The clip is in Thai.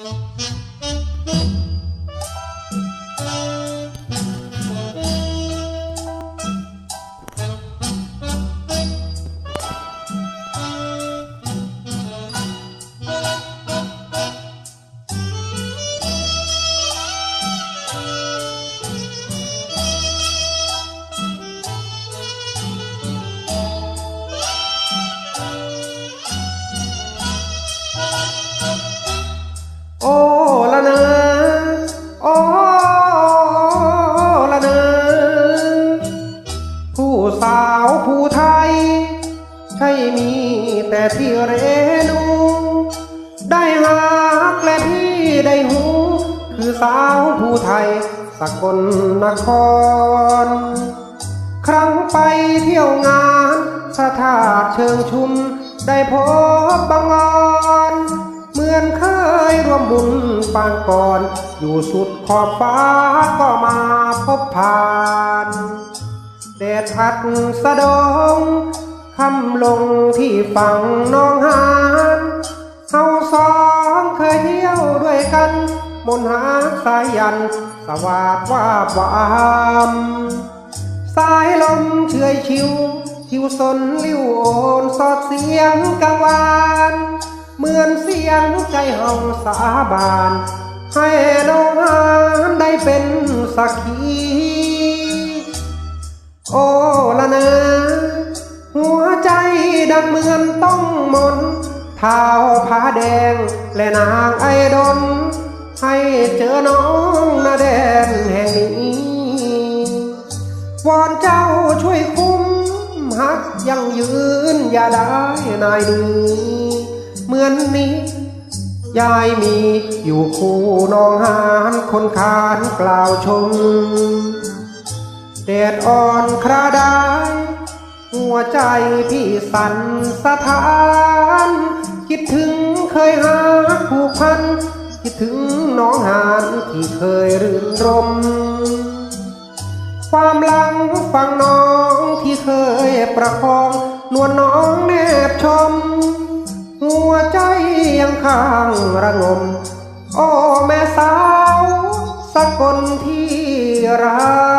โาวผู้ไทย ใช่มีแต่ที่เรนู ได้หักและพี่ได้หู คือสาวผู้ไทยสกลนคร ครั้งไปเที่ยวงานสะทาดเชิงชุม ได้พบบังออนเหมือนเคยร่วมบุญปางก่อน อยู่สุดขอบฟ้าก็มาพบผ่าน แดดพัดสะดงคำลงที่ฝั่งน้องหานเฮาสองเคยเที่ยวด้วยกัน มนหาสายยัน สวาดว่าบวามสายลมเฉยชิว ชิวสนลิ้วโอนสอดเสียงกังวานเหมือนเสียงใจเฮาสาบาน ให้น้องหานได้เป็นสักขี ดังเหมือนต้องมนเท้าผาแดง และนางไอดน ให้เจอน้องนาแดนแห่งนี้วอนเจ้าช่วยคุ้มหักยังยืนอย่าได้นายดีเหมือนนี้ยายมีอยู่คู่น้องหานคนขานกล่าวชมแดดอ่อนคราด้ หัวใจพี่สั่นสะท้าน คิดถึงเคยหาผูกพัน คิดถึงน้องหานที่เคยรื่นรม ความหลังฟังน้องที่เคยประคอง นวลน้องแนบชม หัวใจยังข้างระงม โอ้แม่สาว สักลที่รัก